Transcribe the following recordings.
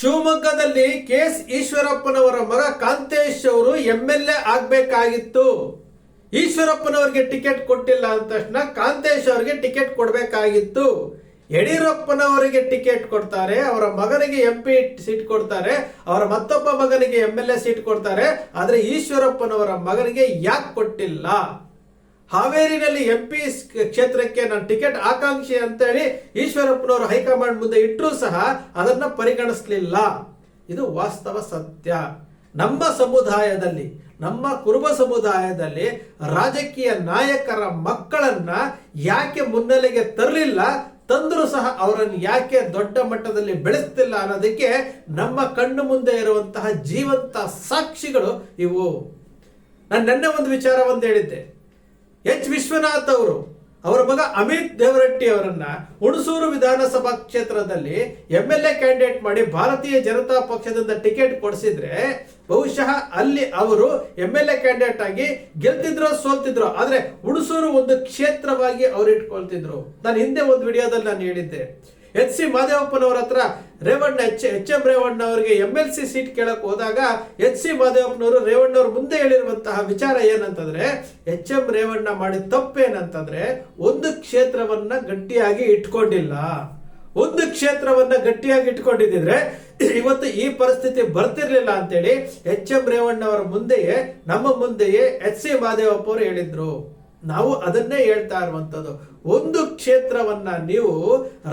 ಶಿವಮೊಗ್ಗದಲ್ಲಿ K S ಈಶ್ವರಪ್ಪನವರ ಮಗ ಕಾಂತೇಶ್ ಅವರು ಎಂ ಎಲ್ ಎ ಆಗ್ಬೇಕಾಗಿತ್ತು. ಈಶ್ವರಪ್ಪನವರಿಗೆ ಟಿಕೆಟ್ ಕೊಟ್ಟಿಲ್ಲ ಅಂದ ತಕ್ಷಣ ಕಾಂತೇಶ್ ಅವರಿಗೆ ಟಿಕೆಟ್ ಕೊಡಬೇಕಾಗಿತ್ತು. ಯಡಿಯೂರಪ್ಪನವರಿಗೆ ಟಿಕೆಟ್ ಕೊಡ್ತಾರೆ, ಅವರ ಮಗನಿಗೆ ಎಂ ಪಿ ಸೀಟ್ ಕೊಡ್ತಾರೆ, ಅವರ ಮತ್ತೊಬ್ಬ ಮಗನಿಗೆ ಎಂ ಎಲ್ ಎ ಸೀಟ್ ಕೊಡ್ತಾರೆ, ಆದರೆ ಈಶ್ವರಪ್ಪನವರ ಮಗನಿಗೆ ಯಾಕೆ ಕೊಟ್ಟಿಲ್ಲ? ಹಾವೇರಿನಲ್ಲಿ ಎಂ ಪಿ ಕ್ಷೇತ್ರಕ್ಕೆ ನಾನು ಟಿಕೆಟ್ ಆಕಾಂಕ್ಷಿ ಅಂತೇಳಿ ಈಶ್ವರಪ್ಪನವರು ಹೈಕಮಾಂಡ್ ಮುಂದೆ ಇಟ್ಟರೂ ಸಹ ಅದನ್ನ ಪರಿಗಣಿಸಲಿಲ್ಲ. ಇದು ವಾಸ್ತವ ಸತ್ಯ. ನಮ್ಮ ಸಮುದಾಯದಲ್ಲಿ, ನಮ್ಮ ಕುರುಬ ಸಮುದಾಯದಲ್ಲಿ ರಾಜಕೀಯ ನಾಯಕರ ಮಕ್ಕಳನ್ನ ಯಾಕೆ ಮುನ್ನೆಲೆಗೆ ತರಲಿಲ್ಲ, ತಂದರೂ ಸಹ ಅವರನ್ನು ಯಾಕೆ ದೊಡ್ಡ ಮಟ್ಟದಲ್ಲಿ ಬೆಳೆಸ್ತಿಲ್ಲ ಅನ್ನೋದಕ್ಕೆ ನಮ್ಮ ಕಣ್ಣು ಮುಂದೆ ಇರುವಂತಹ ಜೀವಂತ ಸಾಕ್ಷಿಗಳು ಇವು. ನಾನು ನೆನ್ನೆ ಒಂದು ವಿಚಾರ ಒಂದು ಹೇಳಿದ್ದೆ. ಎಚ್ ವಿಶ್ವನಾಥ್ ಅವರು, ಅವರ ಮಗ ಅಮಿತ್ ದೇವರಟ್ಟಿ ಅವರನ್ನ ಹುಣಸೂರು ವಿಧಾನಸಭಾ ಕ್ಷೇತ್ರದಲ್ಲಿ ಎಂ ಎಲ್ ಎ ಕ್ಯಾಂಡಿಡೇಟ್ ಮಾಡಿ ಭಾರತೀಯ ಜನತಾ ಪಕ್ಷದಿಂದ ಟಿಕೆಟ್ ಕೊಡಿಸಿದ್ರೆ, ಬಹುಶಃ ಅಲ್ಲಿ ಅವರು ಎಂ ಎಲ್ ಎ ಕ್ಯಾಂಡಿಡೇಟ್ ಆಗಿ ಗೆಲ್ತಿದ್ರು, ಸೋಲ್ತಿದ್ರು. ಆದ್ರೆ ಹುಣಸೂರು ಒಂದು ಕ್ಷೇತ್ರವಾಗಿ ಅವರು ಇಟ್ಕೊಳ್ತಿದ್ರು ನಾನು ಹಿಂದೆ ಒಂದು ವಿಡಿಯೋದಲ್ಲಿ ನಾನು ಹೇಳಿದ್ದೆ. ಎಚ್ ಸಿ ಮಾದೇವಪ್ಪನವರ ಹತ್ರ Revanna, H H M Revanna ಅವರಿಗೆ ಎಂ ಎಲ್ ಸಿ ಸೀಟ್ ಕೇಳಕ್ ಹೋದಾಗ ಎಚ್ ಸಿ ಮಾದೇವಪ್ಪನವರು ರೇವಣ್ಣವ್ರ ಮುಂದೆ ಹೇಳಿರುವಂತಹ ವಿಚಾರ ಏನಂತಂದ್ರೆ, ಎಚ್ ಎಂ ರೇವಣ್ಣ ಮಾಡಿದ ತಪ್ಪೇನಂತಂದ್ರೆ, ಒಂದು ಕ್ಷೇತ್ರವನ್ನ ಗಟ್ಟಿಯಾಗಿ ಇಟ್ಕೊಂಡಿಲ್ಲ. ಒಂದು ಕ್ಷೇತ್ರವನ್ನ ಗಟ್ಟಿಯಾಗಿ ಇಟ್ಕೊಂಡಿದ್ರೆ ಇವತ್ತು ಈ ಪರಿಸ್ಥಿತಿ ಬರ್ತಿರ್ಲಿಲ್ಲ ಅಂತೇಳಿ ಎಚ್ ಎಂ ರೇವಣ್ಣ ಅವರ ಮುಂದೆಯೇ, ನಮ್ಮ ಮುಂದೆಯೇ ಎಚ್ ಸಿ ಮಾದೇವಪ್ಪ ಅವರು ಹೇಳಿದ್ರು. ನಾವು ಅದನ್ನೇ ಹೇಳ್ತಾ ಇರುವಂತದ್ದು ಒಂದು ಕ್ಷೇತ್ರವನ್ನ ನೀವು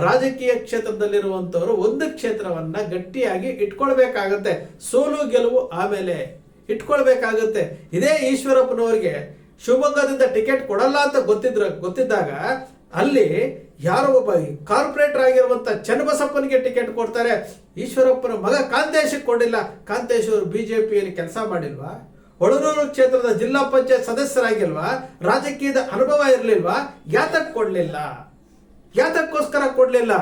ರಾಜಕೀಯ ಕ್ಷೇತ್ರದಲ್ಲಿರುವಂಥವ್ರು ಒಂದು ಕ್ಷೇತ್ರವನ್ನ ಗಟ್ಟಿಯಾಗಿ ಇಟ್ಕೊಳ್ಬೇಕಾಗತ್ತೆ. ಸೋಲು ಗೆಲುವು ಆಮೇಲೆ ಇಟ್ಕೊಳ್ಬೇಕಾಗತ್ತೆ. ಇದೇ ಈಶ್ವರಪ್ಪನವರಿಗೆ ಶಿವಮೊಗ್ಗದಿಂದ ಟಿಕೆಟ್ ಕೊಡಲ್ಲ ಅಂತ ಗೊತ್ತಿದ್ರ, ಗೊತ್ತಿದ್ದಾಗ ಅಲ್ಲಿ ಯಾರೋ ಒಬ್ಬ ಕಾರ್ಪೊರೇಟರ್ ಆಗಿರುವಂತ ಚನ್ನಬಸಪ್ಪನಿಗೆ ಟಿಕೆಟ್ ಕೊಡ್ತಾರೆ. ಈಶ್ವರಪ್ಪನ ಮಗ ಕಾಂತೇಶಕ್ಕೆ ಕೊಡಿಲ್ಲ ಕಾಂತೇಶ್ ಅವರು ಬಿಜೆಪಿಯಲ್ಲಿ ಕೆಲಸ ಮಾಡಿಲ್ವಾ? ಹೊಳನೂರು ಕ್ಷೇತ್ರದ ಜಿಲ್ಲಾ ಪಂಚಾಯತ್ ಸದಸ್ಯರಾಗಿಲ್ವಾ? ರಾಜಕೀಯದ ಅನುಭವ ಇರಲಿಲ್ವಾ? ಯಾತಕ್ ಕೊಡಲಿಲ್ಲ? ಯಾತಕ್ಕೋಸ್ಕರ ಕೊಡಲಿಲ್ಲ?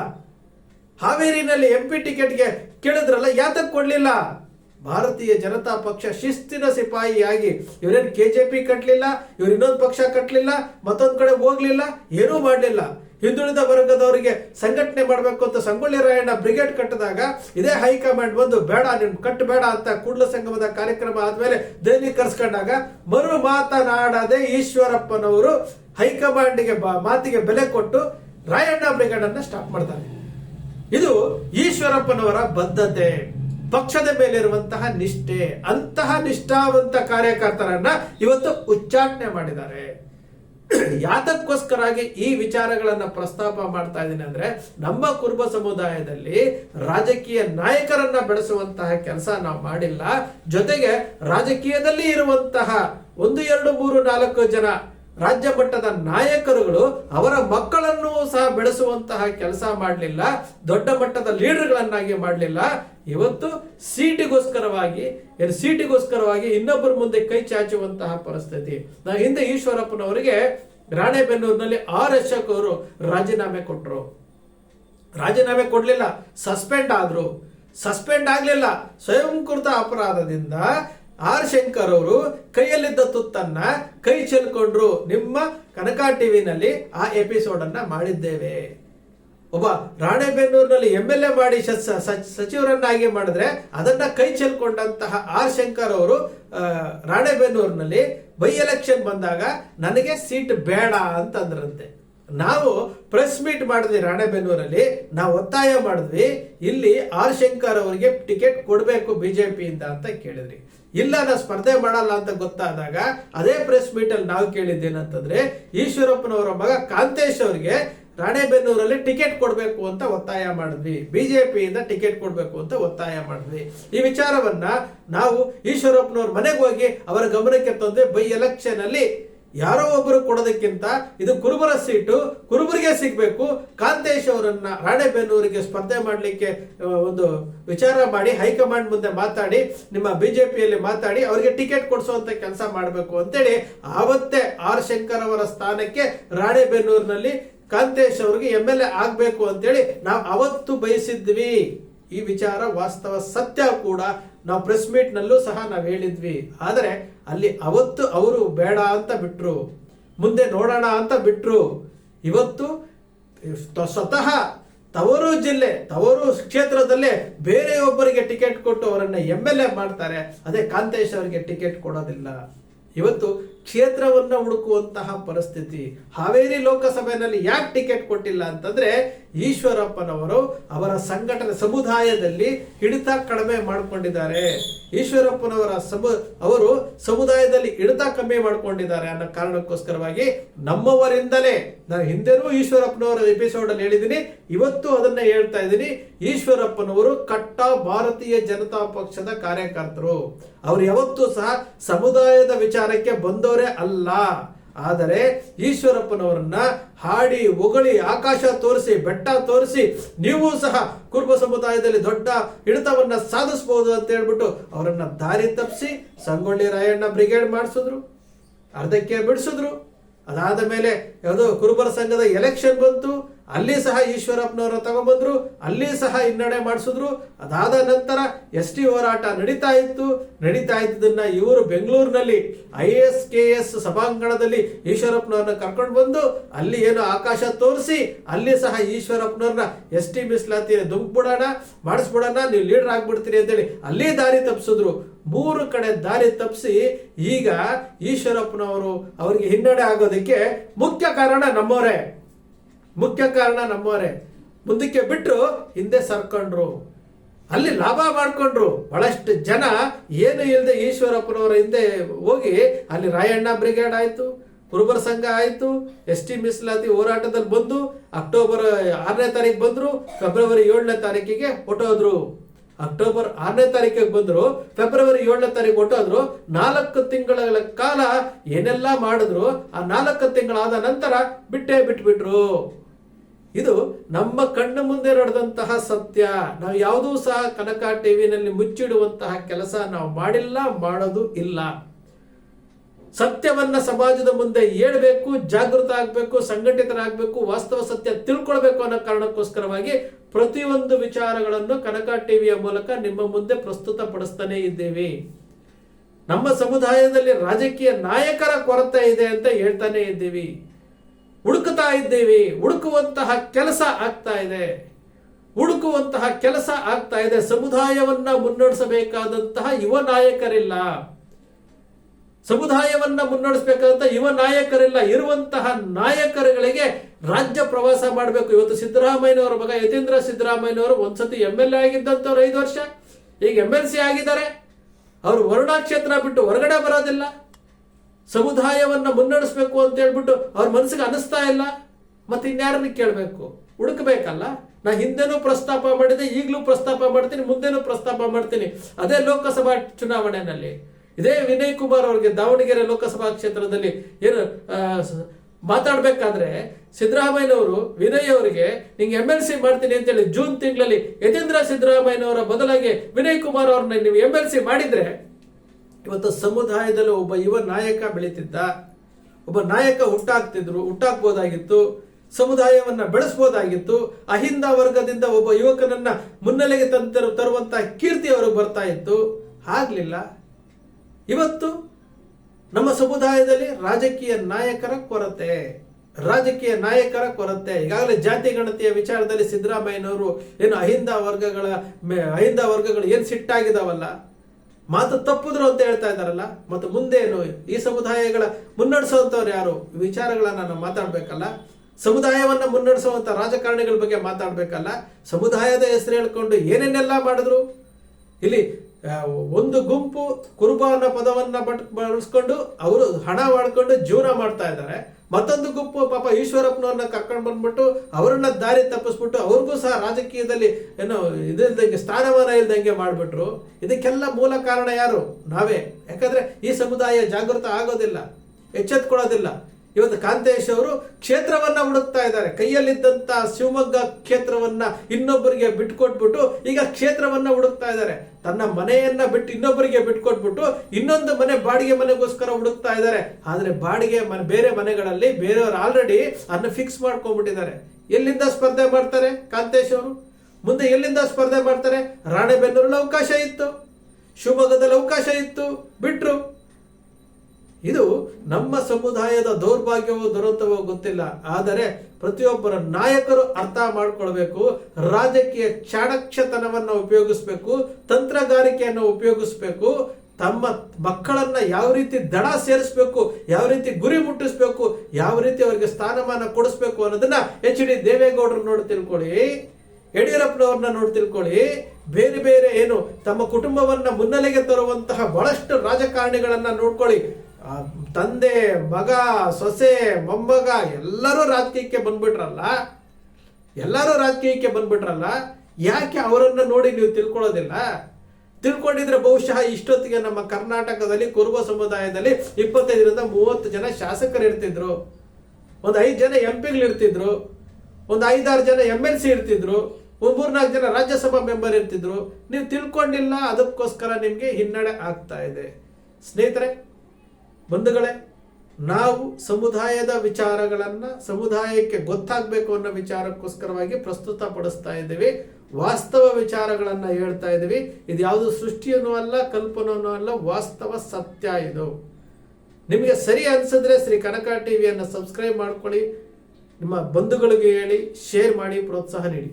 ಹಾವೇರಿನಲ್ಲಿ ಎಂ ಪಿ ಟಿಕೆಟ್ಗೆ ಕೇಳಿದ್ರಲ್ಲ, ಯಾತಕ್ ಕೊಡಲಿಲ್ಲ? ಭಾರತೀಯ ಜನತಾ ಪಕ್ಷ ಶಿಸ್ತಿನ ಸಿಪಾಯಿಯಾಗಿ ಇವರೇನು ಕೆಜೆಪಿ ಕಟ್ಟಲಿಲ್ಲ ಇವ್ರು ಇನ್ನೊಂದು ಪಕ್ಷ ಕಟ್ಟಲಿಲ್ಲ ಮತ್ತೊಂದು ಕಡೆ ಹೋಗಲಿಲ್ಲ, ಏನೂ ಮಾಡಲಿಲ್ಲ. ಹಿಂದುಳಿದ ವರ್ಗದವರಿಗೆ ಸಂಘಟನೆ ಮಾಡಬೇಕು ಅಂತ ಸಂಗೊಳ್ಳಿ ರಾಯಣ್ಣ ಬ್ರಿಗೇಡ್ ಕಟ್ಟಿದಾಗ ಇದೇ ಹೈಕಮಾಂಡ್ ಬಂದು ಬೇಡ, ನಿಮ್ ಕಟ್ಟಬೇಡ ಅಂತ ಕೂಡ್ಲ ಸಂಗಮದ ಕಾರ್ಯಕ್ರಮ ಆದ್ಮೇಲೆ ದೆಹಲಿ ಕರ್ಸ್ಕೊಂಡಾಗ ಮರು ಮಾತನಾಡದೆ ಈಶ್ವರಪ್ಪನವರು ಹೈಕಮಾಂಡ್ಗೆ ಮಾತಿಗೆ ಬೆಲೆ ಕೊಟ್ಟು ರಾಯಣ್ಣ ಬ್ರಿಗೇಡ್ ಅನ್ನ ಸ್ಟಾಪ್ ಮಾಡ್ತಾರೆ. ಇದು ಈಶ್ವರಪ್ಪನವರ ಬದ್ಧತೆ. ಪಕ್ಷದ ಮೇಲಿರುವಂತಹ ನಿಷ್ಠೆ. ಅಂತಹ ನಿಷ್ಠಾವಂತ ಕಾರ್ಯಕರ್ತರನ್ನ ಇವತ್ತು ಉಚ್ಚಾಟನೆ ಮಾಡಿದ್ದಾರೆ. ಯಾತಕ್ಕೋಸ್ಕರಾಗಿ ಈ ವಿಚಾರಗಳನ್ನ ಪ್ರಸ್ತಾಪ ಮಾಡ್ತಾ ಇದ್ದೀನಿ ಅಂದ್ರೆ ನಮ್ಮ ಕುರುಬ ಸಮುದಾಯದಲ್ಲಿ ರಾಜಕೀಯ ನಾಯಕರನ್ನ ಬೆಳೆಸುವಂತಹ ಕೆಲಸ ನಾವು ಮಾಡಿಲ್ಲ. ಜೊತೆಗೆ ರಾಜಕೀಯದಲ್ಲಿ ಇರುವಂತಹ ಒಂದು, ಎರಡು, ಮೂರು, ನಾಲ್ಕು ಜನ ರಾಜ್ಯ ಮಟ್ಟದ ನಾಯಕರುಗಳು ಅವರ ಮಕ್ಕಳನ್ನು ಸಹ ಬೆಳೆಸುವಂತಹ ಕೆಲಸ ಮಾಡಲಿಲ್ಲ, ದೊಡ್ಡ ಮಟ್ಟದ ಲೀಡರ್ಗಳನ್ನಾಗಿ ಮಾಡಲಿಲ್ಲ. ಇವತ್ತು ಸೀಟಿಗೋಸ್ಕರವಾಗಿ ಸಿಟಿಗೋಸ್ಕರವಾಗಿ ಸೀಟಿಗೋಸ್ಕರವಾಗಿ ಇನ್ನೊಬ್ಬರ ಮುಂದೆ ಕೈ ಚಾಚುವಂತಹ ಪರಿಸ್ಥಿತಿ. ನಾ ಹಿಂದೆ ಈಶ್ವರಪ್ಪನವರಿಗೆ ರಾಣೆಬೆನ್ನೂರಿನಲ್ಲಿ ಆರ್ ಅಶೋಕ್ ಅವರು ರಾಜೀನಾಮೆ ಕೊಟ್ಟರು ರಾಜೀನಾಮೆ ಕೊಡ್ಲಿಲ್ಲ, ಸಸ್ಪೆಂಡ್ ಆದ್ರು. ಸಸ್ಪೆಂಡ್ ಆಗ್ಲಿಲ್ಲ, ಸ್ವಯಂಕೃತ ಅಪರಾಧದಿಂದ ಆರ್ ಶಂಕರ್ ಅವರು ಕೈಯಲ್ಲಿದ್ದ ತುತ್ತನ್ನ ಕೈ ಚೆಲ್ಕೊಂಡ್ರು ನಿಮ್ಮ ಕನಕ ಟಿವಿನಲ್ಲಿ ಆ ಎಪಿಸೋಡ್ ಅನ್ನ ಮಾಡಿದ್ದೇವೆ. ಒಬ್ಬ ರಾಣೆಬೆನ್ನೂರಿನಲ್ಲಿ ಎಂ ಎಲ್ ಎ ಮಾಡಿ ಸಚಿವರನ್ನಾಗಿ ಮಾಡಿದ್ರೆ ಅದನ್ನ ಕೈ ಚೆಲ್ಕೊಂಡಂತಹ ಆರ್ ಶಂಕರ್ ಅವರು ರಾಣೆಬೆನ್ನೂರಿನಲ್ಲಿ ಬೈ ಎಲೆಕ್ಷನ್ ಬಂದಾಗ ನನಗೆ ಸೀಟ್ ಬೇಡ ಅಂತಂದ್ರಂತೆ. ನಾವು ಪ್ರೆಸ್ ಮೀಟ್ ಮಾಡಿದ್ವಿ ರಾಣೆಬೆನ್ನೂರಲ್ಲಿ, ನಾವು ಒತ್ತಾಯ ಮಾಡಿದ್ವಿ, ಇಲ್ಲಿ ಆರ್ ಶಂಕರ್ ಅವರಿಗೆ ಟಿಕೆಟ್ ಕೊಡಬೇಕು ಬಿಜೆಪಿಯಿಂದ ಅಂತ ಕೇಳಿದ್ರಿ. ಇಲ್ಲ ನಾನು ಸ್ಪರ್ಧೆ ಮಾಡಲ್ಲ ಅಂತ ಗೊತ್ತಾದಾಗ ಅದೇ ಪ್ರೆಸ್ ಮೀಟ್ ಅಲ್ಲಿ ನಾವು ಕೇಳಿದ್ದೇನಂತಂದ್ರೆ ಈಶ್ವರಪ್ಪನವರ ಮಗ ಕಾಂತೇಶ್ ಅವರಿಗೆ ರಾಣೆಬೆನ್ನೂರಲ್ಲಿ ಟಿಕೆಟ್ ಕೊಡಬೇಕು ಅಂತ ಒತ್ತಾಯ ಮಾಡಿದ್ವಿ. ಬಿಜೆಪಿಯಿಂದ ಟಿಕೆಟ್ ಕೊಡಬೇಕು ಅಂತ ಒತ್ತಾಯ ಮಾಡಿದ್ವಿ. ಈ ವಿಚಾರವನ್ನ ನಾವು ಈಶ್ವರಪ್ಪನವ್ರ ಮನೆಗೆ ಹೋಗಿ ಅವರ ಗಮನಕ್ಕೆ ತಂದೆ ಬೈ ಎಲೆಕ್ಷನ್ ಅಲ್ಲಿ ಯಾರೋ ಒಬ್ಬರು ಕೊಡೋದಕ್ಕಿಂತ ಇದು ಕುರುಬರ ಸೀಟು, ಕುರುಬರಿಗೆ ಸಿಗಬೇಕು. ಕಾಂತೇಶ್ ಅವರನ್ನ ರಾಣೆಬೆನ್ನೂರಿಗೆ ಸ್ಪರ್ಧೆ ಮಾಡಲಿಕ್ಕೆ ಒಂದು ವಿಚಾರ ಮಾಡಿ ಹೈಕಮಾಂಡ್ ಮುಂದೆ ಮಾತಾಡಿ, ನಿಮ್ಮ ಬಿಜೆಪಿಯಲ್ಲಿ ಮಾತಾಡಿ, ಅವರಿಗೆ ಟಿಕೆಟ್ ಕೊಡಿಸುವಂತ ಕೆಲಸ ಮಾಡಬೇಕು ಅಂತೇಳಿ ಆವತ್ತೇ ಆರ್ ಶಂಕರ್ ಅವರ ಸ್ಥಾನಕ್ಕೆ ರಾಣೆಬೆನ್ನೂರಿನಲ್ಲಿ ಕಾಂತೇಶ್ ಅವರಿಗೆ ಎಂ ಎಲ್ ಎ ಆಗ್ಬೇಕು ಅಂತೇಳಿ ನಾವು ಅವತ್ತು ಬಯಸಿದ್ವಿ. ಈ ವಿಚಾರ ವಾಸ್ತವ ಸತ್ಯ ಕೂಡ. ನಾವು ಪ್ರೆಸ್ ಮೀಟ್ನಲ್ಲೂ ಸಹ ನಾವು ಹೇಳಿದ್ವಿ. ಆದರೆ ಅಲ್ಲಿ ಅವತ್ತು ಅವರು ಬೇಡ ಅಂತ ಬಿಟ್ರು. ಮುಂದೆ ನೋಡೋಣ ಅಂತ ಬಿಟ್ರು. ಇವತ್ತು ಸ್ವತಃ ತವರು ಜಿಲ್ಲೆ, ತವರು ಕ್ಷೇತ್ರದಲ್ಲೇ ಬೇರೆಯೊಬ್ಬರಿಗೆ ಟಿಕೆಟ್ ಕೊಟ್ಟು ಅವರನ್ನು ಎಂ ಎಲ್ ಎ ಮಾಡ್ತಾರೆ. ಅದೇ ಕಾಂತೇಶ್ ಅವರಿಗೆ ಟಿಕೆಟ್ ಕೊಡೋದಿಲ್ಲ. ಇವತ್ತು ಕ್ಷೇತ್ರವನ್ನ ಹುಡುಕುವಂತಹ ಪರಿಸ್ಥಿತಿ ಹಾವೇರಿ ಲೋಕಸಭೆಯಲ್ಲಿ ಯಾಕೆ ಟಿಕೆಟ್ ಕೊಟ್ಟಿಲ್ಲ ಅಂತಂದ್ರೆ ಈಶ್ವರಪ್ಪನವರು ಅವರ ಸಂಘಟನೆ ಸಮುದಾಯದಲ್ಲಿ ಹಿಡಿತ ಕಡಿಮೆ ಮಾಡಿಕೊಂಡಿದ್ದಾರೆ. ಈಶ್ವರಪ್ಪನವರ ಸಮು, ಅವರು ಸಮುದಾಯದಲ್ಲಿ ಹಿಡಿತ ಕಮ್ಮಿ ಮಾಡ್ಕೊಂಡಿದ್ದಾರೆ ಅನ್ನೋ ಕಾರಣಕ್ಕೋಸ್ಕರವಾಗಿ ನಮ್ಮವರಿಂದಲೇ ನಾನು ಹಿಂದೆನೂ ಈಶ್ವರಪ್ಪನವರ ಎಪಿಸೋಡ್ ಅಲ್ಲಿ ಹೇಳಿದ್ದೀನಿ ಇವತ್ತು ಅದನ್ನ ಹೇಳ್ತಾ ಇದ್ದೀನಿ. ಈಶ್ವರಪ್ಪನವರು ಕಟ್ಟ ಭಾರತೀಯ ಜನತಾ ಪಕ್ಷದ ಕಾರ್ಯಕರ್ತರು. ಅವ್ರು ಯಾವತ್ತೂ ಸಹ ಸಮುದಾಯದ ವಿಚಾರಕ್ಕೆ ಬಂದವರೇ ಅಲ್ಲ. ಆದರೆ ಈಶ್ವರಪ್ಪನವರನ್ನ ಹಾಡಿ, ಹೊಗಳಿ, ಆಕಾಶ ತೋರಿಸಿ, ಬೆಟ್ಟ ತೋರಿಸಿ ನೀವು ಸಹ ಕುರುಬ ಸಮುದಾಯದಲ್ಲಿ ದೊಡ್ಡ ಹಿಡಿತವನ್ನ ಸಾಧಿಸಬಹುದು ಅಂತ ಹೇಳ್ಬಿಟ್ಟು ಅವರನ್ನ ದಾರಿ ತಪ್ಪಿಸಿ ಸಂಗೊಳ್ಳಿ ರಾಯಣ್ಣ ಬ್ರಿಗೇಡ್ ಮಾಡಿಸಿದ್ರು. ಅರ್ಧಕ್ಕೆ ಬಿಡಿಸಿದ್ರು. ಅದಾದ ಮೇಲೆ ಯಾವುದೋ ಕುರುಬರ ಸಂಘದ ಎಲೆಕ್ಷನ್ ಬಂತು. ಅಲ್ಲಿ ಸಹ ಈಶ್ವರಪ್ಪನವರ ತಗೊಂಬಂದ್ರು, ಅಲ್ಲಿ ಸಹ ಹಿನ್ನಡೆ ಮಾಡಿಸಿದ್ರು. ಅದಾದ ನಂತರ ಎಸ್ ಟಿ ಹೋರಾಟ ನಡೀತಾ ಇತ್ತು. ನಡೀತಾ ಇದ್ದದನ್ನ ಇವರು ಬೆಂಗಳೂರಿನಲ್ಲಿ ಐ ಎಸ್, ಕೆ ಎಸ್ ಸಭಾಂಗಣದಲ್ಲಿ ಈಶ್ವರಪ್ಪನವ್ರನ್ನ ಕರ್ಕೊಂಡು ಬಂದು ಅಲ್ಲಿ ಏನು ಆಕಾಶ ತೋರಿಸಿ, ಅಲ್ಲಿ ಸಹ ಈಶ್ವರಪ್ಪನವ್ರನ್ನ ಎಸ್ ಟಿ ಮೀಸಲಾತಿ ದುಂಬಿಡೋಣ ಮಾಡಿಸ್ಬಿಡೋಣ, ನೀವು ಲೀಡರ್ ಆಗ್ಬಿಡ್ತೀರಿ ಅಂತೇಳಿ ಅಲ್ಲಿ ದಾರಿ ತಪ್ಪಿಸಿದ್ರು ಮೂರು ಕಡೆ ದಾರಿ ತಪ್ಪಿಸಿ ಈಗ ಈಶ್ವರಪ್ಪನವರು ಅವರಿಗೆ ಹಿನ್ನಡೆ ಆಗೋದಕ್ಕೆ ಮುಖ್ಯ ಕಾರಣ ನಮ್ಮವರೇ. ಮುಖ್ಯ ಕಾರಣ ನಮ್ಮವರೇ. ಮುಂದಕ್ಕೆ ಬಿಟ್ಟರು ಹಿಂದೆ ಸರ್ಕೊಂಡ್ರು. ಅಲ್ಲಿ ಲಾಭ ಮಾಡ್ಕೊಂಡ್ರು. ಬಹಳಷ್ಟು ಜನ ಏನು ಇಲ್ಲದೆ ಈಶ್ವರಪ್ಪನವರ ಹಿಂದೆ ಹೋಗಿ ಅಲ್ಲಿ ರಾಯಣ್ಣ ಬ್ರಿಗೇಡ್ ಆಯ್ತು, ಕುರುಬರ ಸಂಘ ಆಯ್ತು, ಎಸ್ ಟಿ ಮೀಸಲಾತಿ ಹೋರಾಟದಲ್ಲಿ ಬಂದು ಅಕ್ಟೋಬರ್ ಆರನೇ ತಾರೀಕು ಬಂದ್ರು, ಫೆಬ್ರವರಿ ಏಳನೇ ತಾರೀಕಿಗೆ ಹೊಟ್ಟೋದ್ರು ಅಕ್ಟೋಬರ್ ಆರನೇ ತಾರೀಕಿಗೆ ಬಂದ್ರು, ಫೆಬ್ರವರಿ ಏಳನೇ ತಾರೀಕು ಹೊಟ್ಟೋದ್ರು ನಾಲ್ಕು ತಿಂಗಳ ಕಾಲ ಏನೆಲ್ಲ ಮಾಡಿದ್ರು, ಆ ನಾಲ್ಕು ತಿಂಗಳಾದ ನಂತರ ಬಿಟ್ಟೇ ಬಿಟ್ಬಿಟ್ರು. ಇದು ನಮ್ಮ ಕಣ್ಣ ಮುಂದೆ ನಡೆದಂತಹ ಸತ್ಯ. ನಾವು ಯಾವುದೂ ಸಹ ಕನಕ ಟಿವಿನಲ್ಲಿ ಮುಚ್ಚಿಡುವಂತಹ ಕೆಲಸ ನಾವು ಮಾಡಿಲ್ಲ, ಮಾಡೋದು ಇಲ್ಲ. ಸತ್ಯವನ್ನ ಸಮಾಜದ ಮುಂದೆ ಏಳಬೇಕು, ಜಾಗೃತ ಆಗಬೇಕು, ಸಂಘಟಿತರಾಗಬೇಕು, ವಾಸ್ತವ ಸತ್ಯ ತಿಳ್ಕೊಳ್ಬೇಕು ಅನ್ನೋ ಕಾರಣಕ್ಕೋಸ್ಕರವಾಗಿ ಪ್ರತಿಯೊಂದು ವಿಚಾರಗಳನ್ನು ಕನಕ ಟಿವಿಯ ಮೂಲಕ ನಿಮ್ಮ ಮುಂದೆ ಪ್ರಸ್ತುತಪಡಿಸ್ತಾನೆ ಇದ್ದೇವೆ. ನಮ್ಮ ಸಮುದಾಯದಲ್ಲಿ ರಾಜಕೀಯ ನಾಯಕರ ಕೊರತೆ ಇದೆ ಅಂತ ಹೇಳ್ತಾನೆ ಇದ್ದೀವಿ. ಹುಡುಕುತ್ತಾ ಇದ್ದೀವಿ, ಹುಡುಕುವಂತಹ ಕೆಲಸ ಆಗ್ತಾ ಇದೆ. ಹುಡುಕುವಂತಹ ಕೆಲಸ ಆಗ್ತಾ ಇದೆ. ಸಮುದಾಯವನ್ನ ಮುನ್ನಡೆಸಬೇಕಾದಂತಹ ಯುವ ನಾಯಕರಿಲ್ಲ. ಸಮುದಾಯವನ್ನ ಮುನ್ನಡೆಸಬೇಕಾದಂತಹ ಯುವ ನಾಯಕರಿಲ್ಲ. ಇರುವಂತಹ ನಾಯಕರುಗಳಿಗೆ ರಾಜ್ಯ ಪ್ರವಾಸ ಮಾಡಬೇಕು. ಇವತ್ತು ಸಿದ್ದರಾಮಯ್ಯನವರ ಮಗ ಯತೀಂದ್ರ ಸಿದ್ದರಾಮಯ್ಯನವರು ಒಂದ್ಸತಿ ಎಂ ಎಲ್ ಎ ಆಗಿದ್ದಂಥವ್ರು ಐದು ವರ್ಷ. ಈಗ ಎಂ ಎಲ್ ಸಿ ಆಗಿದ್ದಾರೆ. ಅವರು ವರುಣಾ ಕ್ಷೇತ್ರ ಬಿಟ್ಟು ಹೊರಗಡೆ ಬರೋದಿಲ್ಲ. ಸಮುದಾಯವನ್ನ ಮುನ್ನಡೆಸಬೇಕು ಅಂತ ಹೇಳ್ಬಿಟ್ಟು ಅವ್ರ ಮನಸ್ಸಿಗೆ ಅನಿಸ್ತಾ ಇಲ್ಲ, ಮತ್ತೆ ಇನ್ಯಾರನ್ನ ಕೇಳಬೇಕು? ಹುಡುಕಬೇಕಲ್ಲ? ನಾ ಹಿಂದೆನೂ ಪ್ರಸ್ತಾಪ ಮಾಡಿದೆ, ಈಗಲೂ ಪ್ರಸ್ತಾಪ ಮಾಡ್ತೀನಿ, ಮುಂದೆನೂ ಪ್ರಸ್ತಾಪ ಮಾಡ್ತೀನಿ. ಅದೇ ಲೋಕಸಭಾ ಚುನಾವಣೆಯಲ್ಲಿ ಇದೇ ವಿನಯ್ ಕುಮಾರ್ ಅವರಿಗೆ ದಾವಣಗೆರೆ ಲೋಕಸಭಾ ಕ್ಷೇತ್ರದಲ್ಲಿ ಏನು ಮಾತಾಡಬೇಕಾದ್ರೆ ಸಿದ್ದರಾಮಯ್ಯನವರು, ವಿನಯ್ ಅವರಿಗೆ ನಿಂಗೆ ಎಂ ಎಲ್ ಸಿ ಮಾಡ್ತೀನಿ ಅಂತೇಳಿ ಜೂನ್ ತಿಂಗಳಲ್ಲಿ ಯತೀಂದ್ರ ಸಿದ್ದರಾಮಯ್ಯನವರ ಬದಲಾಗಿ ವಿನಯ್ ಕುಮಾರ್ ಅವ್ರನ್ನ ನೀವು ಎಂ ಎಲ್ ಸಿ ಮಾಡಿದ್ರೆ ಇವತ್ತು ಸಮುದಾಯದಲ್ಲಿ ಒಬ್ಬ ಯುವ ನಾಯಕ ಬೆಳೀತಿದ್ದ, ಒಬ್ಬ ನಾಯಕ ಹುಟ್ಟಾಗ್ತಿದ್ರು ಹುಟ್ಟಾಕ್ಬೋದಾಗಿತ್ತು ಸಮುದಾಯವನ್ನ ಬೆಳೆಸ್ಬೋದಾಗಿತ್ತು, ಅಹಿಂದ ವರ್ಗದಿಂದ ಒಬ್ಬ ಯುವಕನನ್ನ ಮುನ್ನೆಲೆಗೆ ತಂದರು, ತರುವಂತ ಕೀರ್ತಿ ಅವರು ಬರ್ತಾ ಇತ್ತು. ಆಗ್ಲಿಲ್ಲ. ಇವತ್ತು ನಮ್ಮ ಸಮುದಾಯದಲ್ಲಿ ರಾಜಕೀಯ ನಾಯಕರ ಕೊರತೆ. ರಾಜಕೀಯ ನಾಯಕರ ಕೊರತೆ. ಈಗಾಗಲೇ ಜಾತಿ ಗಣತಿಯ ವಿಚಾರದಲ್ಲಿ ಸಿದ್ದರಾಮಯ್ಯನವರು ಏನು ಅಹಿಂದ ವರ್ಗಗಳ ಅಹಿಂದ ವರ್ಗಗಳು ಏನು ಸಿಟ್ಟಾಗಿದಾವಲ್ಲ ಮಾತು ತಪ್ಪಿದ್ರು ಅಂತ ಹೇಳ್ತಾ ಇದ್ದಾರಲ್ಲ, ಮತ್ತು ಮುಂದೇನು ಈ ಸಮುದಾಯಗಳ ಮುನ್ನಡೆಸುವಂತವ್ರು ಯಾರು? ವಿಚಾರಗಳನ್ನು ನಾವು ಮಾತಾಡ್ಬೇಕಲ್ಲ. ಸಮುದಾಯವನ್ನ ಮುನ್ನಡೆಸುವಂತ ರಾಜಕಾರಣಿಗಳ ಬಗ್ಗೆ ಮಾತಾಡಬೇಕಲ್ಲ. ಸಮುದಾಯದ ಹೆಸರು ಹೇಳ್ಕೊಂಡು ಏನೇನೆಲ್ಲ ಮಾಡಿದ್ರು? ಇಲ್ಲಿ ಒಂದು ಗುಂಪು ಕುರುಬ ಅನ್ನೋ ಪದವನ್ನ ಬಟ್, ಬಳಸ್ಕೊಂಡು ಅವರು ಹಣ ಮಾಡ್ಕೊಂಡು ಜೀವನ ಮಾಡ್ತಾ ಇದ್ದಾರೆ. ಮತ್ತೊಂದು ಗುಂಪು ಪಾಪ ಈಶ್ವರಪ್ಪನವ್ರನ್ನ ಕರ್ಕೊಂಡು ಬಂದ್ಬಿಟ್ಟು ಅವರನ್ನ ದಾರಿ ತಪ್ಪಿಸ್ಬಿಟ್ಟು ಅವ್ರಿಗೂ ಸಹ ರಾಜಕೀಯದಲ್ಲಿ ಏನೋ ಇದಿಲ್ದಂಗೆ, ಸ್ಥಾನಮಾನ ಇಲ್ದಂಗೆ ಮಾಡಿಬಿಟ್ರು. ಇದಕ್ಕೆಲ್ಲ ಮೂಲ ಕಾರಣ ಯಾರು? ನಾವೇ. ಯಾಕಂದ್ರೆ ಈ ಸಮುದಾಯ ಜಾಗೃತ ಆಗೋದಿಲ್ಲ, ಎಚ್ಚೆತ್ಕೊಳ್ಳೋದಿಲ್ಲ. ಇವತ್ತು ಕಾಂತೇಶ್ ಅವರು ಕ್ಷೇತ್ರವನ್ನ ಹುಡುಕ್ತಾ ಇದ್ದಾರೆ. ಕೈಯಲ್ಲಿದ್ದಂತ ಶಿವಮೊಗ್ಗ ಕ್ಷೇತ್ರವನ್ನ ಇನ್ನೊಬ್ಬರಿಗೆ ಬಿಟ್ಕೊಟ್ಬಿಟ್ಟು ಈಗ ಕ್ಷೇತ್ರವನ್ನ ಹುಡುಕ್ತಾ ಇದ್ದಾರೆ. ತನ್ನ ಮನೆಯನ್ನ ಬಿಟ್ಟು ಇನ್ನೊಬ್ಬರಿಗೆ ಬಿಟ್ಕೊಟ್ಬಿಟ್ಟು ಇನ್ನೊಂದು ಮನೆ ಬಾಡಿಗೆ ಮನೆಗೋಸ್ಕರ ಹುಡುಕ್ತಾ ಇದ್ದಾರೆ. ಆದ್ರೆ ಬಾಡಿಗೆ ಮನೆ, ಬೇರೆ ಮನೆಗಳಲ್ಲಿ ಬೇರೆಯವರು ಆಲ್ರೆಡಿ ಅದನ್ನ ಫಿಕ್ಸ್ ಮಾಡ್ಕೊಂಡ್ಬಿಟ್ಟಿದ್ದಾರೆ. ಎಲ್ಲಿಂದ ಸ್ಪರ್ಧೆ ಮಾಡ್ತಾರೆ ಕಾಂತೇಶ್ ಅವರು? ಮುಂದೆ ಎಲ್ಲಿಂದ ಸ್ಪರ್ಧೆ ಮಾಡ್ತಾರೆ? ರಾಣೆಬೆನ್ನೂರಲ್ಲಿ ಅವಕಾಶ ಇತ್ತು. ಶಿವಮೊಗ್ಗದಲ್ಲಿ ಅವಕಾಶ ಇತ್ತು. ಬಿಟ್ರು. ನಮ್ಮ ಸಮುದಾಯದ ದೌರ್ಭಾಗ್ಯವೋ ದುರಂತವೋ ಗೊತ್ತಿಲ್ಲ. ಆದರೆ ಪ್ರತಿಯೊಬ್ಬರ ನಾಯಕರು ಅರ್ಥ ಮಾಡಿಕೊಳ್ಬೇಕು, ರಾಜಕೀಯ ಚಾಣಕ್ಷತನವನ್ನು ಉಪಯೋಗಿಸ್ಬೇಕು, ತಂತ್ರಗಾರಿಕೆಯನ್ನು ಉಪಯೋಗಿಸ್ಬೇಕು, ತಮ್ಮ ಮಕ್ಕಳನ್ನ ಯಾವ ರೀತಿ ದಡ ಸೇರಿಸ್ಬೇಕು, ಯಾವ ರೀತಿ ಗುರಿ ಮುಟ್ಟಿಸ್ಬೇಕು, ಯಾವ ರೀತಿ ಅವರಿಗೆ ಸ್ಥಾನಮಾನ ಕೊಡಿಸ್ಬೇಕು ಅನ್ನೋದನ್ನ ಎಚ್ ಡಿ ದೇವೇಗೌಡರು ನೋಡಿ ತಿಳ್ಕೊಳ್ಳಿ, ಯಡಿಯೂರಪ್ಪನವ್ರನ್ನ ನೋಡಿ ತಿಳ್ಕೊಳ್ಳಿ. ಬೇರೆ ಬೇರೆ ಏನು ತಮ್ಮ ಕುಟುಂಬವನ್ನ ಮುನ್ನೆಲೆಗೆ ತರುವಂತಹ ಬಹಳಷ್ಟು ರಾಜಕಾರಣಿಗಳನ್ನ ನೋಡ್ಕೊಳ್ಳಿ. ತಂದೆ, ಮಗ, ಸೊಸೆ, ಮೊಮ್ಮಗ ಎಲ್ಲರೂ ರಾಜಕೀಯಕ್ಕೆ ಬಂದ್ಬಿಟ್ರಲ್ಲ? ಎಲ್ಲರೂ ರಾಜಕೀಯಕ್ಕೆ ಬಂದ್ಬಿಟ್ರಲ್ಲ? ಯಾಕೆ ಅವರನ್ನು ನೋಡಿ ನೀವು ತಿಳ್ಕೊಳ್ಳೋದಿಲ್ಲ? ತಿಳ್ಕೊಂಡಿದ್ರೆ ಬಹುಶಃ ಇಷ್ಟೊತ್ತಿಗೆ ನಮ್ಮ ಕರ್ನಾಟಕದಲ್ಲಿ, ಕುರುಬ ಸಮುದಾಯದಲ್ಲಿ ಇಪ್ಪತ್ತೈದರಿಂದ ಮೂವತ್ತು ಜನ ಶಾಸಕರು ಇರ್ತಿದ್ರು. ಒಂದು ಐದು ಜನ ಎಂ ಪಿಗಳು ಇರ್ತಿದ್ರು. ಒಂದು ಐದಾರು ಜನ ಎಂ ಎಲ್ ಸಿ ಇರ್ತಿದ್ರು. ಒಂದು ಮೂರ್ನಾಲ್ಕು ಜನ ರಾಜ್ಯಸಭಾ ಮೆಂಬರ್ ಇರ್ತಿದ್ರು. ನೀವು ತಿಳ್ಕೊಂಡಿಲ್ಲ, ಅದಕ್ಕೋಸ್ಕರ ನಿಮಗೆ ಹಿನ್ನಡೆ ಆಗ್ತಾ ಇದೆ. ಸ್ನೇಹಿತರೆ ಬಂಧುಗಳೇ, ನಾವು ಸಮುದಾಯದ ವಿಚಾರಗಳನ್ನು ಸಮುದಾಯಕ್ಕೆ ಗೊತ್ತಾಗಬೇಕು ಅನ್ನೋ ವಿಚಾರಕ್ಕೋಸ್ಕರವಾಗಿ ಪ್ರಸ್ತುತ ಪಡಿಸ್ತಾ ಇದ್ದೀವಿ. ವಾಸ್ತವ ವಿಚಾರಗಳನ್ನು ಹೇಳ್ತಾ ಇದ್ದೀವಿ. ಇದು ಯಾವುದು ಸೃಷ್ಟಿಯೂ ಅಲ್ಲ ಕಲ್ಪನೂ ಅಲ್ಲ, ವಾಸ್ತವ ಸತ್ಯ ಇದು. ನಿಮಗೆ ಸರಿ ಅನ್ಸಿದ್ರೆ ಶ್ರೀ ಕನಕ ಟಿವಿಯನ್ನು ಸಬ್ಸ್ಕ್ರೈಬ್ ಮಾಡ್ಕೊಳ್ಳಿ. ನಿಮ್ಮ ಬಂಧುಗಳಿಗೆ ಹೇಳಿ, ಶೇರ್ ಮಾಡಿ, ಪ್ರೋತ್ಸಾಹ ನೀಡಿ.